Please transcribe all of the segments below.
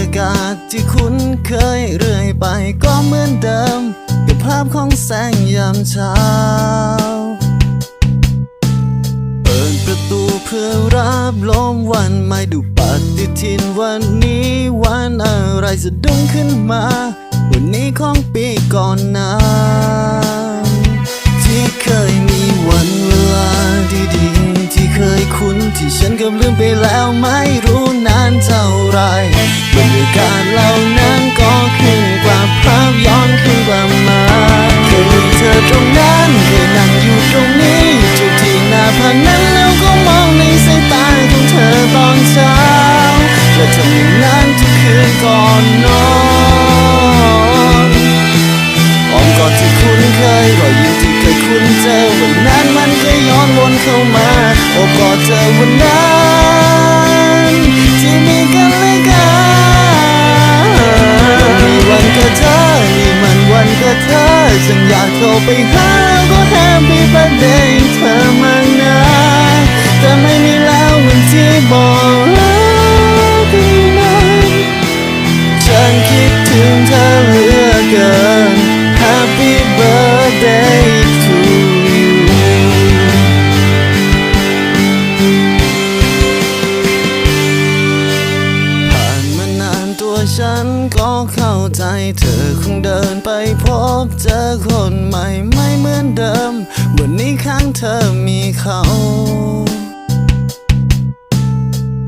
ยากาศที่คุ้นเคยเรื่อยไปก็เหมือนเดิมกับภาพของแสงยามเช้า เปิดประตูเพื่อรับลมวันใหม่ดูปฏิทินวันนี้วันอะไรสะดุ้งขึ้นมา วันนี้ของปีก่อนหนั้นที่เคยมีวันเวลาดีๆ ที่เคยคุ้นที่ฉันก็ลืมไปแล้วไม่รู้นานเท่าไร ย้อนขึ้นกว่ามาเคยมีเธอตรงนั้นเคยนั่งอยู่ตรงนี้จุดที่หน้าผานั้นแล้วก็มองในสายตาของเธอตอนเช้าและทำอย่างนั้นทุกคืนก่อนนอนอ้อมกอดที่คุ้นเคยรอยยิ้มที่เคยคุ้นเจอวันนั้นมันก็ย้อนวนเข้ามาโอบกอดเธอวันนั้น พบเจอคนใหม่ไม่เหมือนเดิม วันนี้ข้างเธอมีเขา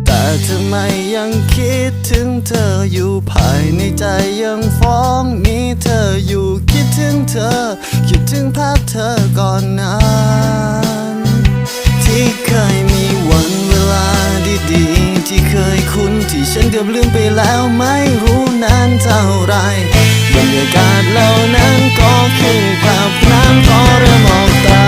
แต่ทำไมยังคิดถึงเธออยู่ภายในใจยังฟ้องมีเธออยู่คิดถึงเธอ คิดถึงภาพเธอก่อนนั้น ที่ฉันเกือบลืมไปแล้วไม่รู้นานเท่าไรบรรยากาศเหล่านั้นก็ขึ้นภาพน้ำก็เริ่มออกตา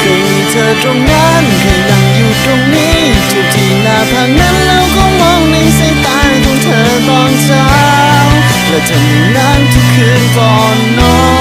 เคยมีเธอตรงนั้นเคยนั่งอยู่ตรงนี้จุดที่หน้าผากนั้นแล้วก็มองในสายตาของเธอตอนเช้าและทำอย่างนั้นทุกคืนก่อนนอน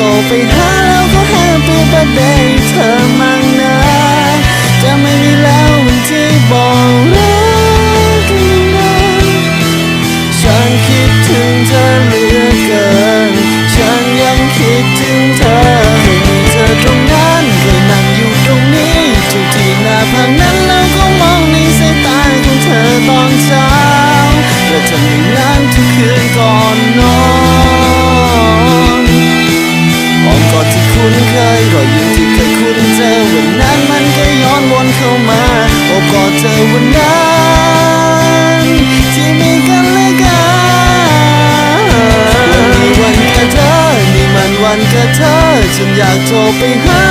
รไปหาแล้วก็แฮปปี้เบิร์ดเดย์เธอมั่งนะ จะไม่มีแล้ววันที่บอกรักกันนะฉันคิดถึงเธอ เข้ามาโอบกอดเธอวันนั้นที่มีกันและกันวันนี้วันแค่เธอนี่มันวันแค่เธอ ฉันอยากโทรไปหา